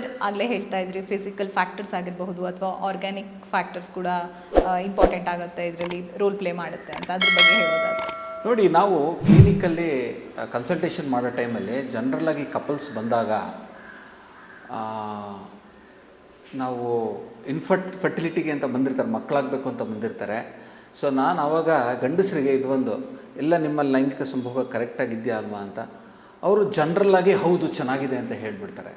Sir ಆಗಲೇ ಹೇಳ್ತಾ ಇದ್ರಿ ಫಿಸಿಕಲ್ ಫ್ಯಾಕ್ಟರ್ಸ್ ಆಗಿರಬಹುದು ಅಥವಾ ಆರ್ಗ್ಯಾನಿಕ್ ಫ್ಯಾಕ್ಟರ್ಸ್ ಕೂಡ ಇಂಪಾರ್ಟೆಂಟ್ ಆಗುತ್ತೆ ಇದರಲ್ಲಿ ರೋಲ್ ಪ್ಲೇ ಮಾಡುತ್ತೆ ಅಂತ ಅದ್ರ ಬಗ್ಗೆ ಹೇಳೋದಾದ್ರೆ. ನೋಡಿ, ನಾವು ಕ್ಲಿನಿಕಲ್ಲಿ ಕನ್ಸಲ್ಟೇಷನ್ ಮಾಡೋ ಟೈಮಲ್ಲಿ ಜನರಲಾಗಿ ಕಪಲ್ಸ್ ಬಂದಾಗ ನಾವು ಇನ್ಫರ್ಟ್ ಫರ್ಟಿಲಿಟಿಗೆ ಅಂತ ಬಂದಿರ್ತಾರೆ ಮಕ್ಕಳಾಗಬೇಕು ಅಂತ ಬಂದಿರ್ತಾರೆ. ಸೊ ನಾನು ಆವಾಗ ಗಂಡಸರಿಗೆ ಇದು ಒಂದು ಎಲ್ಲ ನಿಮ್ಮಲ್ಲಿ ಲೈಂಗಿಕ ಸಂಭೋಗ ಕರೆಕ್ಟಾಗಿದೆಯಾ ಅಲ್ವಾ? ಅಂತ. ಅವರು ಜನರಲ್ಲಾಗಿ ಹೌದು ಚೆನ್ನಾಗಿದೆ ಅಂತ ಹೇಳಿಬಿಡ್ತಾರೆ.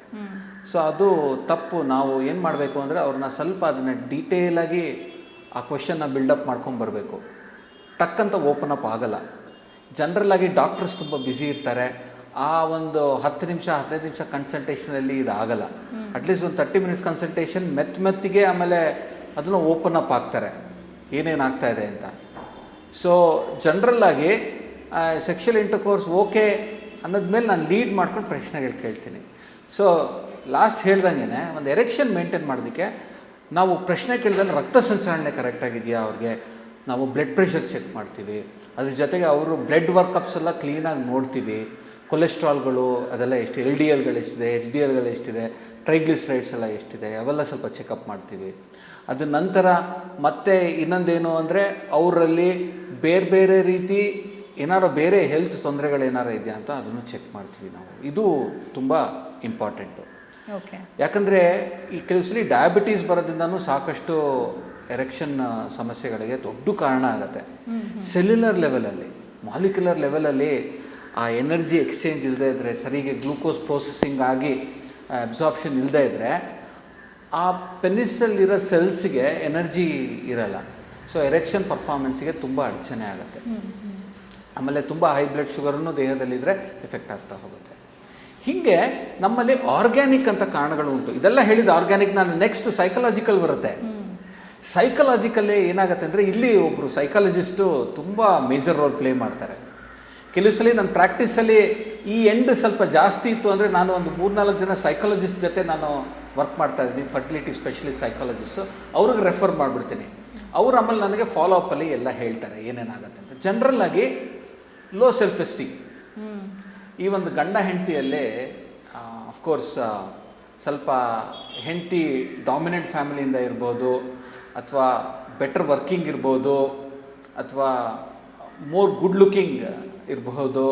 ಸೊ ಅದು ತಪ್ಪು. ನಾವು ಏನು ಮಾಡಬೇಕು ಅಂದರೆ ಅವ್ರನ್ನ ಸ್ವಲ್ಪ ಅದನ್ನು ಡೀಟೇಲಾಗಿ ಆ ಕ್ವಶನ್ನ ಬಿಲ್ಡಪ್ ಮಾಡ್ಕೊಂಡು ಬರಬೇಕು. ಟಕ್ ಅಂತ ಓಪನ್ ಅಪ್ ಆಗಲ್ಲ. ಜನರಲ್ಲಾಗಿ ಡಾಕ್ಟರ್ಸ್ ತುಂಬ ಬ್ಯುಸಿ ಇರ್ತಾರೆ. ಆ ಒಂದು ಹತ್ತು ನಿಮಿಷ, ಹದಿನೈದು ನಿಮಿಷ ಕನ್ಸಲ್ಟೇಷನಲ್ಲಿ ಇದು ಆಗಲ್ಲ ಅಟ್ಲೀಸ್ಟ್ ಒಂದು ತರ್ಟಿ ಮಿನಿಟ್ಸ್ ಕನ್ಸಲ್ಟೇಷನ್ ಮೆತ್ತ ಮೆತ್ತಿಗೆ ಆಮೇಲೆ ಅದನ್ನು ಓಪನ್ ಅಪ್ ಆಗ್ತಾರೆ. ಏನೇನು ಆಗ್ತಾ ಇದೆ ಅಂತ. ಸೊ ಜನರಲ್ಲಾಗಿ ಸೆಕ್ಷುವಲ್ ಇಂಟರ್ಕೋರ್ಸ್ ಓಕೆ ಅನ್ನೋದ್ಮೇಲೆ ನಾನು ಲೀಡ್ ಮಾಡ್ಕೊಂಡು ಪ್ರಶ್ನೆಗಳು ಕೇಳ್ತೀನಿ. ಸೊ ಲಾಸ್ಟ್ ಹೇಳ್ದಂಗೆ ಒಂದು ಎರೆಕ್ಷನ್ ಮೇಂಟೈನ್ ಮಾಡೋದಕ್ಕೆ ನಾವು ಪ್ರಶ್ನೆ ಕೇಳ್ದಂಗೆ ರಕ್ತ ಸಂಚಲನೆ ಕರೆಕ್ಟಾಗಿದೆಯಾ ಅವ್ರಿಗೆ? ನಾವು ಬ್ಲಡ್ ಪ್ರೆಷರ್ ಚೆಕ್ ಮಾಡ್ತೀವಿ. ಅದ್ರ ಜೊತೆಗೆ ಅವರು ಬ್ಲಡ್ ವರ್ಕಪ್ಸ್ ಎಲ್ಲ ಕ್ಲೀನಾಗಿ ನೋಡ್ತೀವಿ. ಕೊಲೆಸ್ಟ್ರಾಲ್ಗಳು ಅದೆಲ್ಲ ಎಷ್ಟು ಎಲ್ ಡಿ ಎಲ್ಗಳು ಎಷ್ಟಿದೆ ಎಚ್ ಡಿ ಎಲ್ಗಳು ಎಷ್ಟಿದೆ ಟ್ರೈಗ್ಲಿಸ್ಟ್ರೈಡ್ಸ್ ಎಲ್ಲ ಎಷ್ಟಿದೆ, ಅವೆಲ್ಲ ಸ್ವಲ್ಪ ಚೆಕಪ್ ಮಾಡ್ತೀವಿ. ಅದ ನಂತರ ಮತ್ತೆ ಇನ್ನೊಂದೇನು ಅಂದರೆ ಅವರಲ್ಲಿ ಬೇರೆ ಬೇರೆ ರೀತಿ ಏನಾರು ಬೇರೆ ಹೆಲ್ತ್ ತೊಂದರೆಗಳೇನಾರು ಇದೆಯಾ ಅಂತ ಅದನ್ನು ಚೆಕ್ ಮಾಡ್ತೀವಿ ನಾವು. ಇದು ತುಂಬ ಇಂಪಾರ್ಟೆಂಟು ಓಕೆ ಯಾಕಂದರೆ ಈ ಕೆಲವು ಸಲ ಡಯಾಬಿಟೀಸ್ ಬರೋದ್ರಿಂದನೂ ಸಾಕಷ್ಟು ಎರೆಕ್ಷನ್ ಸಮಸ್ಯೆಗಳಿಗೆ ದೊಡ್ಡ ಕಾರಣ ಆಗುತ್ತೆ. ಸೆಲ್ಯುಲರ್ ಲೆವೆಲಲ್ಲಿ ಮಾಲಿಕ್ಯುಲರ್ ಲೆವೆಲಲ್ಲಿ ಆ ಎನರ್ಜಿ ಎಕ್ಸ್ಚೇಂಜ್ ಇಲ್ಲದೇ ಇದ್ದರೆ ಸರಿಗೆ ಗ್ಲೂಕೋಸ್ ಪ್ರೋಸೆಸಿಂಗ್ ಆಗಿ ಅಬ್ಸಾರ್ಪ್ಷನ್ ಇಲ್ಲದೇ ಇದ್ದರೆ ಆ ಪೆನಿಸಲ್ಲಿರೋ ಸೆಲ್ಸ್ಗೆ ಎನರ್ಜಿ ಇರಲ್ಲ. ಸೊ ಎರೆಕ್ಷನ್ ಪರ್ಫಾರ್ಮೆನ್ಸ್ಗೆ ತುಂಬ ಅಡಚಣೆ ಆಗುತ್ತೆ. ಆಮೇಲೆ ತುಂಬ ಹೈ ಬ್ಲಡ್ ಶುಗರನ್ನು ದೇಹದಲ್ಲಿದ್ದರೆ ಎಫೆಕ್ಟ್ ಆಗ್ತಾ ಹೋಗುತ್ತೆ. ಹೀಗೆ ನಮ್ಮಲ್ಲಿ ಆರ್ಗ್ಯಾನಿಕ್ ಅಂತ ಕಾರಣಗಳು ಉಂಟು. ಇದೆಲ್ಲ ಹೇಳಿದ ಆರ್ಗ್ಯಾನಿಕ್ ನಾನು ನೆಕ್ಸ್ಟ್ ಸೈಕಲಾಜಿಕಲ್ ಬರುತ್ತೆ. ಸೈಕಲಾಜಿಕಲ್ಲೇ ಏನಾಗುತ್ತೆ ಅಂದರೆ ಇಲ್ಲಿ ಒಬ್ಬರು ಸೈಕಾಲಜಿಸ್ಟು ತುಂಬ ಮೇಜರ್ ರೋಲ್ ಪ್ಲೇ ಮಾಡ್ತಾರೆ. ಕೆಲವು ಸಲ ನನ್ನ ಪ್ರಾಕ್ಟೀಸಲ್ಲಿ ಈ ಎಂಡ್ ಸ್ವಲ್ಪ ಜಾಸ್ತಿ ಇತ್ತು ಅಂದರೆ ನಾನು ಒಂದು ಮೂರ್ನಾಲ್ಕು ಜನ ಸೈಕಾಲಜಿಸ್ಟ್ ಜೊತೆ ನಾನು ವರ್ಕ್ ಮಾಡ್ತಾ ಇದ್ದೀನಿ ಫರ್ಟಿಲಿಟಿ ಸ್ಪೆಷಲಿಸ್ಟ್ ಸೈಕಾಲಜಿಸ್ಟು ಅವ್ರಿಗೆ ರೆಫರ್ ಮಾಡಿಬಿಡ್ತೀನಿ. ಅವ್ರು ಆಮೇಲೆ ನನಗೆ ಫಾಲೋ ಅಪ್ಪಲ್ಲಿ ಎಲ್ಲ ಹೇಳ್ತಾರೆ ಏನೇನಾಗುತ್ತೆ ಅಂತ. ಜನರಲ್ ಆಗಿ ಲೋ ಸೆಲ್ಫ್ ಎಸ್ಟೀಮ್ ಈ ಒಂದು ಗಂಡ ಹೆಂಡತಿಯಲ್ಲೇ ಅಫ್ಕೋರ್ಸ್ ಸ್ವಲ್ಪ ಹೆಂಡತಿ ಡಾಮಿನೆಂಟ್ ಫ್ಯಾಮಿಲಿಯಿಂದ ಇರ್ಬೋದು, ಅಥವಾ ಬೆಟರ್ ವರ್ಕಿಂಗ್ ಇರ್ಬೋದು, ಅಥವಾ ಮೋರ್ ಗುಡ್ ಲುಕಿಂಗ್ ಇರಬಹುದು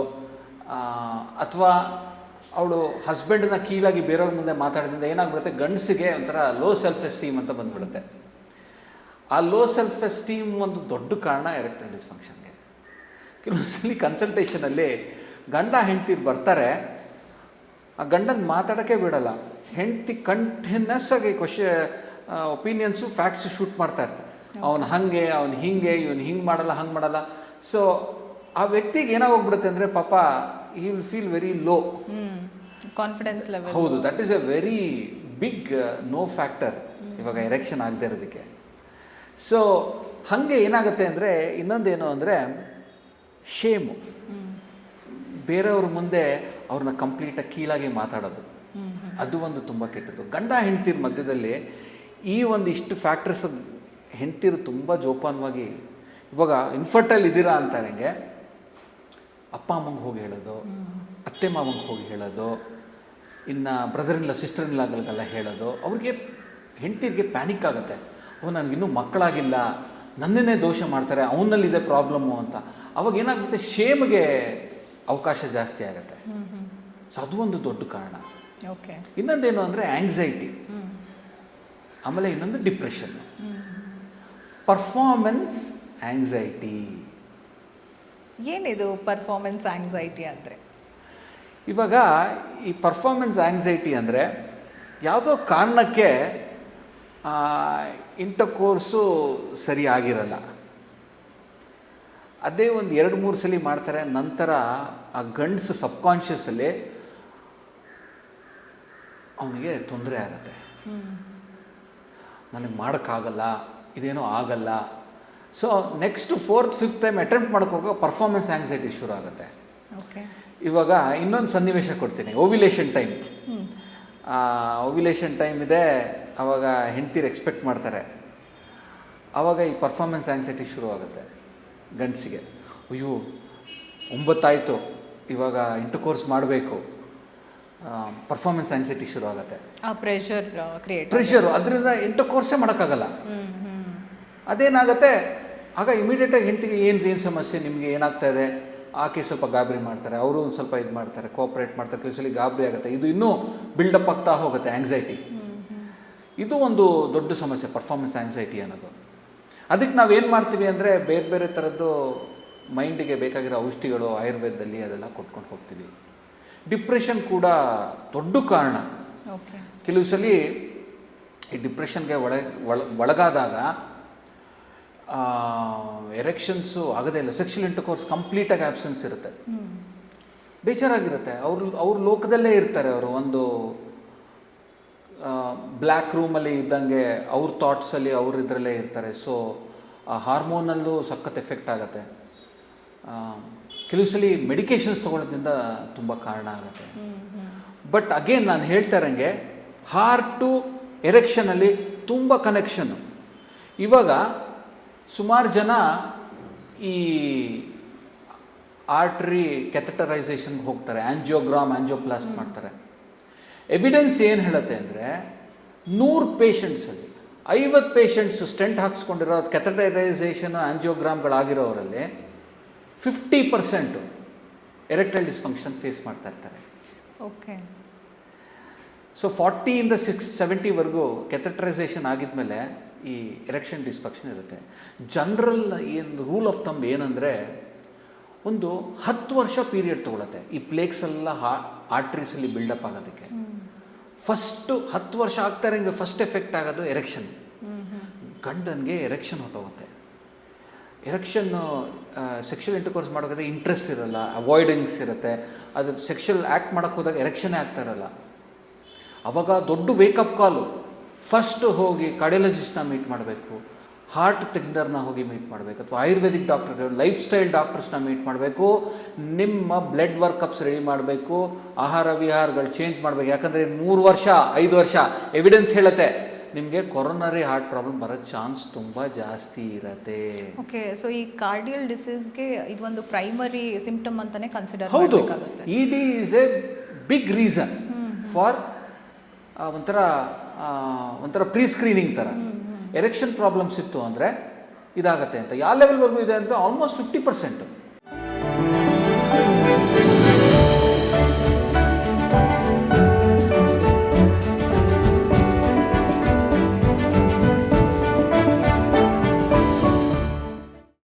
ಅಥವಾ ಅವಳು ಹಸ್ಬೆಂಡನ್ನ ಕೀಳಾಗಿ ಬೇರೆಯವ್ರ ಮುಂದೆ ಮಾತಾಡೋದ್ರಿಂದ ಏನಾಗ್ಬಿಡುತ್ತೆ? ಗಂಡಸಿಗೆ ಒಂಥರ ಲೋ ಸೆಲ್ಫ್ ಎಸ್ಟೀಮ್ ಅಂತ ಬಂದ್ಬಿಡುತ್ತೆ. ಆ ಲೋ ಸೆಲ್ಫ್ ಎಸ್ಟೀಮ್ ಒಂದು ದೊಡ್ಡ ಕಾರಣ ಎರೆಕ್ಟೈಲ್ ಡಿಸ್ಫಂಕ್ಷನ್ಗೆ ಕೆಲವೊಂದ್ಸಲಿ ಕನ್ಸಲ್ಟೇಷನಲ್ಲಿ ಗಂಡ ಹೆಂಡ್ತಿರು ಬರ್ತಾರೆ ಆ ಗಂಡನ ಮಾತಾಡೋಕ್ಕೆ ಬಿಡಲ್ಲ. ಹೆಂಡ್ತಿ ಕಂಟಿನ್ಯೂಸ್ ಆಗಿ ಕ್ವಶನ್ ಒಪಿನಿಯನ್ಸು ಫ್ಯಾಕ್ಟ್ಸು ಶೂಟ್ ಮಾಡ್ತಾ ಇರ್ತಾರೆ. ಅವನು ಹಾಗೆ ಅವ್ನು ಹಿಂಗೆ ಇವನು ಹಿಂಗೆ ಮಾಡಲ್ಲ ಹಂಗೆ ಮಾಡಲ್ಲ. ಸೊ ಆ ವ್ಯಕ್ತಿಗೆ ಏನಾಗೋಗ್ಬಿಡುತ್ತೆ ಅಂದರೆ ಪಾಪ ಈ will feel very low confidence level ಹೌದು that is a very big no factor ಇವಾಗ ಎರೆಕ್ಷನ್ ಆಗದೆ ಇರೋದಕ್ಕೆ. ಸೊ ಹಾಗೆ ಏನಾಗುತ್ತೆ ಅಂದರೆ ಇನ್ನೊಂದೇನು ಅಂದರೆ ಶೇಮು ಬೇರೆಯವ್ರ ಮುಂದೆ ಅವ್ರನ್ನ ಕಂಪ್ಲೀಟಾಗಿ ಕೀಳಾಗಿ ಮಾತಾಡೋದು. ಅದು ಒಂದು ತುಂಬ ಕೆಟ್ಟದ್ದು. ಗಂಡ ಹೆಂಡ್ತಿರ ಮಧ್ಯದಲ್ಲಿ ಈ ಒಂದು ಇಷ್ಟು ಫ್ಯಾಕ್ಟರ್ಸ್ ಹೆಂಡ್ತಿರು ತುಂಬ ಜೋಪಾನವಾಗಿ ಇವಾಗ ಇನ್ಫರ್ಟಲ್ ಇದ್ದೀರಾ ಅಂತ ನನಗೆ ಅಪ್ಪ ಅಮ್ಮಂಗೆ ಹೋಗಿ ಹೇಳೋದು, ಅತ್ತೆ ಮಾವಂಗೆ ಹೋಗಿ ಹೇಳೋದು, ಇನ್ನು ಬ್ರದರ್ ಇಲ್ಲ ಸಿಸ್ಟರ್ ಇಲ್ಲಾಗಳಿಗೆಲ್ಲ ಹೇಳೋದು, ಅವ್ರಿಗೆ ಹೆಂಡ್ತಿರಿಗೆ ಪ್ಯಾನಿಕ್ ಆಗುತ್ತೆ. ಓ, ನನಗಿನ್ನೂ ಮಕ್ಕಳಾಗಿಲ್ಲ. ನನ್ನನ್ನೇ ದೋಷ ಮಾಡ್ತಾರೆ. ಅವನಲ್ಲಿದೆ ಪ್ರಾಬ್ಲಮ್ಮು ಅಂತ. ಅವಾಗ ಏನಾಗುತ್ತೆ? ಶೇಮ್ಗೆ ಅವಕಾಶ ಜಾಸ್ತಿ ಆಗುತ್ತೆ. ಸೊ ಅದು ಒಂದು ದೊಡ್ಡ ಕಾರಣ. ಓಕೆ ಇನ್ನೊಂದೇನು ಅಂದರೆ ಆಂಗ್ಸೈಟಿ ಆಮೇಲೆ ಇನ್ನೊಂದು ಡಿಪ್ರೆಷನ್ ಪರ್ಫಾರ್ಮೆನ್ಸ್ ಆಂಗ್ಸೈಟಿ ಏನಿದು ಪರ್ಫಾರ್ಮೆನ್ಸ್ ಆಂಗ್ಸೈಟಿ ಅಂದರೆ? ಇವಾಗ ಈ ಪರ್ಫಾರ್ಮೆನ್ಸ್ ಆಂಗ್ಸೈಟಿ ಅಂದರೆ ಯಾವುದೋ ಕಾರಣಕ್ಕೆ ಇಂಟರ್ಕೋರ್ಸು ಸರಿ ಆಗಿರಲ್ಲ ಅದೇ ಒಂದು ಎರಡು ಮೂರು ಸಲ ಮಾಡ್ತಾರೆ ನಂತರ ಆ ಗಂಡ್ಸು ಸಬ್ಕಾನ್ಷಿಯಸಲ್ಲಿ ಅವನಿಗೆ ತೊಂದರೆ ಆಗುತ್ತೆ. ನನಗೆ ಮಾಡೋಕ್ಕಾಗಲ್ಲ ಇದೇನೋ ಆಗಲ್ಲ. So next fourth fifth time attempt ಮಾಡೋಕೆ ಪರ್ಫಾರ್ಮೆನ್ಸ್ ಆಂಗ್ಸೈಟಿ ಶುರು ಆಗುತ್ತೆ. ಓಕೆ ಇವಾಗ ಇನ್ನೊಂದು ಸನ್ನಿವೇಶ ಕೊಡ್ತೀನಿ ಓವಿಲೇಷನ್ ಟೈಮ್ ಓವಿಲೇಷನ್ ಟೈಮ್ ಇದೆ ಅವಾಗ ಹೆಂಡ್ತೀರು ಎಕ್ಸ್ಪೆಕ್ಟ್ ಮಾಡ್ತಾರೆ. ಆವಾಗ ಈ ಪರ್ಫಾರ್ಮೆನ್ಸ್ ಆ್ಯಂಗ್ಸೈಟಿ ಶುರು ಆಗುತ್ತೆ. ಗಂಡಸಿಗೆ ಅಯ್ಯೋ ಒಂಬತ್ತಾಯಿತು ಇವಾಗ ಇಂಟರ್ಕೋರ್ಸ್ ಮಾಡಬೇಕು. ಪರ್ಫಾರ್ಮೆನ್ಸ್ ಆನ್ಸೈಟಿ ಶುರು ಆಗುತ್ತೆ. ಆ ಪ್ರೆಷರ್ ಕ್ರಿಯೇಟ್ ಪ್ರೆಷರು ಅದರಿಂದ ಎಂಟು ಕೋರ್ಸೇ ಮಾಡೋಕ್ಕಾಗಲ್ಲ. ಅದೇನಾಗುತ್ತೆ ಆಗ ಇಮಿಡಿಯೇಟಾಗಿ ಹೆಂಡತಿಗೆ ಏನು ಏನು ಸಮಸ್ಯೆ? ನಿಮಗೆ ಏನಾಗ್ತಾ ಇದೆ? ಆಕೆ ಸ್ವಲ್ಪ ಗಾಬರಿ ಮಾಡ್ತಾರೆ ಅವರು ಒಂದು ಸ್ವಲ್ಪ ಇದು ಮಾಡ್ತಾರೆ ಕೋಆಪ್ರೇಟ್ ಮಾಡ್ತಾರೆ ಕೆಲಸಲ್ಲಿ ಗಾಬರಿ ಆಗುತ್ತೆ. ಇದು ಇನ್ನೂ ಬಿಲ್ಡಪ್ ಆಗ್ತಾ ಹೋಗುತ್ತೆ ಆ್ಯಂಗ್ಸೈಟಿ ಇದು ಒಂದು ದೊಡ್ಡ ಸಮಸ್ಯೆ ಪರ್ಫಾರ್ಮೆನ್ಸ್ ಆ್ಯಂಗ್ಸೈಟಿ ಅನ್ನೋದು. ಅದಕ್ಕೆ ನಾವೇನು ಮಾಡ್ತೀವಿ ಅಂದರೆ ಬೇರೆ ಬೇರೆ ಥರದ್ದು ಮೈಂಡಿಗೆ ಬೇಕಾಗಿರೋ ಔಷಧಿಗಳು ಆಯುರ್ವೇದದಲ್ಲಿ ಅದೆಲ್ಲ ಕೊಟ್ಕೊಂಡು ಹೋಗ್ತೀವಿ. ಡಿಪ್ರೆಷನ್ ಕೂಡ ದೊಡ್ಡ ಕಾರಣ. ಕೆಲವು ಸಲ ಈ ಡಿಪ್ರೆಷನ್ಗೆ ಒಳ ಒಳ ಒಳಗಾದಾಗ ಎರೆಕ್ಷನ್ಸು ಆಗದೇ ಇಲ್ಲ. ಸೆಕ್ಷುಲ್ ಇಂಟರ್ಕೋರ್ಸ್ ಕಂಪ್ಲೀಟಾಗಿ ಆ್ಯಬ್ಸೆನ್ಸ್ ಇರುತ್ತೆ. ಬೇಜಾರಾಗಿರುತ್ತೆ. ಅವ್ರ ಅವ್ರ ಲೋಕದಲ್ಲೇ ಇರ್ತಾರೆ ಅವರು. ಒಂದು ಬ್ಲ್ಯಾಕ್ ರೂಮಲ್ಲಿ ಇದ್ದಂಗೆ ಅವ್ರ ಥಾಟ್ಸಲ್ಲಿ ಅವ್ರ ಇದರಲ್ಲೇ ಇರ್ತಾರೆ. ಸೊ ಆ ಹಾರ್ಮೋನಲ್ಲೂ ಸಖತ್ ಎಫೆಕ್ಟ್ ಆಗುತ್ತೆ. ಕೆಲವು ಸಲ ಮೆಡಿಕೇಶನ್ಸ್ ತೊಗೊಳೋದ್ರಿಂದ ತುಂಬ ಕಾರಣ ಆಗುತ್ತೆ. ಬಟ್ ಅಗೇನ್ ನಾನು ಹೇಳ್ತಾ ಇರೋಂಗೆ ಟು ಎರೆಕ್ಷನಲ್ಲಿ ತುಂಬ ಕನೆಕ್ಷನ್ನು ಇವಾಗ ಸುಮಾರು ಜನ ಈ ಆರ್ಟ್ರಿ ಕೆಥಟರೈಸೇಷನ್ಗೆ ಹೋಗ್ತಾರೆ ಆ್ಯಂಜಿಯೋಗ್ರಾಮ್ ಆ್ಯಂಜಿಯೋಪ್ಲಾಸ್ಟ್ ಮಾಡ್ತಾರೆ. ಎವಿಡೆನ್ಸ್ ಏನು ಹೇಳುತ್ತೆ ಅಂದರೆ ನೂರು ಪೇಷಂಟ್ಸಲ್ಲಿ ಐವತ್ತು ಪೇಷಂಟ್ಸು ಸ್ಟೆಂಟ್ ಹಾಕ್ಸ್ಕೊಂಡಿರೋ ಕೆಥಟರೈಸೇಷನ್ ಆಂಜಿಯೋಗ್ರಾಮ್ಗಳಾಗಿರೋರಲ್ಲಿ fifty percent erectile dysfunction face ಮಾಡ್ತಾ ಇರ್ತಾರೆ. ಓಕೆ ಸೊ ಫಾರ್ಟಿಯಿಂದ ಸಿಕ್ಸ್ ಸೆವೆಂಟಿವರೆಗೂ ಕೆಥಟ್ರೈಸೇಷನ್ ಆಗಿದ್ಮೇಲೆ ಈ ಎರೆಕ್ಷನ್ ಡಿಸ್ಫಂಕ್ಷನ್ ಇರುತ್ತೆ. ಜನರಲ್ ಏನು ರೂಲ್ ಆಫ್ ಥಂಬ್ ಏನಂದರೆ ಒಂದು ಹತ್ತು ವರ್ಷ ಪೀರಿಯಡ್ ತೊಗೊಳತ್ತೆ. ಈ ಪ್ಲೇಕ್ಸ್ ಎಲ್ಲ ಹಾ ಆರ್ಟ್ರೀಸಲ್ಲಿ ಬಿಲ್ಡಪ್ ಆಗೋದಕ್ಕೆ. ಫಸ್ಟು ಹತ್ತು ವರ್ಷ ಆಗ್ತಾರೆ, ಹಿಂಗೆ ಫಸ್ಟ್ ಎಫೆಕ್ಟ್ ಆಗೋದು ಎರೆಕ್ಷನ್ ಗಂಡನಿಗೆ ಎರೆಕ್ಷನ್ ಹೊಟ್ಟೋಗುತ್ತೆ ಎರೆಕ್ಷನ್ ಸೆಕ್ಷುವಲ್ ಇಂಟರ್ಕೋರ್ಸ್ ಮಾಡೋಕ್ಕೆ ಇಂಟ್ರೆಸ್ಟ್ ಇರಲ್ಲ ಅವಾಯ್ಡೆನ್ಸ್ ಇರುತ್ತೆ. ಅದು ಸೆಕ್ಷುವಲ್ ಆ್ಯಕ್ಟ್ ಮಾಡೋಕ್ಕೆ ಹೋದಾಗ ಎರೆಕ್ಷನೇ ಆಗ್ತಾ ಇರಲ್ಲ. ಅವಾಗ ದೊಡ್ಡ ವೇಕಪ್ ಕಾಲು ಫಸ್ಟ್ ಹೋಗಿ ಕಾರ್ಡಿಯಾಲಜಿಸ್ಟ್ನ ಮೀಟ್ ಮಾಡಬೇಕು. ಹಾರ್ಟ್ ತೆಗ್ದರ್ನ ಹೋಗಿ ಮೀಟ್ ಮಾಡಬೇಕು. ಅಥವಾ ಆಯುರ್ವೇದಿಕ್ ಡಾಕ್ಟರ್ ಲೈಫ್ ಸ್ಟೈಲ್ ಡಾಕ್ಟರ್ಸ್ನ ಮೀಟ್ ಮಾಡಬೇಕು. ನಿಮ್ಮ ಬ್ಲಡ್ ವರ್ಕಪ್ಸ್ ರೆಡಿ ಮಾಡಬೇಕು. ಆಹಾರ ವಿಹಾರಗಳು ಚೇಂಜ್ ಮಾಡಬೇಕು. ಯಾಕಂದರೆ ಮೂರು ವರ್ಷ ಐದು ವರ್ಷ ಎವಿಡೆನ್ಸ್ ಹೇಳುತ್ತೆ. ನಿಮಗೆ ಕೊರೋನರಿ ಹಾರ್ಟ್ ಪ್ರಾಬ್ಲಮ್ ಬರೋ ಚಾನ್ಸ್ ತುಂಬ ಜಾಸ್ತಿ ಇರತ್ತೆ. ಓಕೆ ಸೊ ಈ ಕಾರ್ಡಿಯಲ್ ಡಿಸೀಸ್ಗೆ ಇದೊಂದು ಪ್ರೈಮರಿ ಸಿಂಪ್ಟಮ್ ಅಂತಾನೆ ಕನ್ಸಿಡರ್ ಹೌದು. E D is a big reason for ಒಂಥರ ಒಂಥರ ಪ್ರೀ ಸ್ಕ್ರೀನಿಂಗ್ ಥರ ಎರೆಕ್ಷನ್ ಪ್ರಾಬ್ಲಮ್ಸ್ ಇತ್ತು ಅಂದರೆ ಇದಾಗತ್ತೆ ಅಂತ. ಯಾವ ಲೆವೆಲ್ವರೆಗೂ ಇದೆ ಅಂದರೆ ಆಲ್ಮೋಸ್ಟ್ ಫಿಫ್ಟಿ ಪರ್ಸೆಂಟು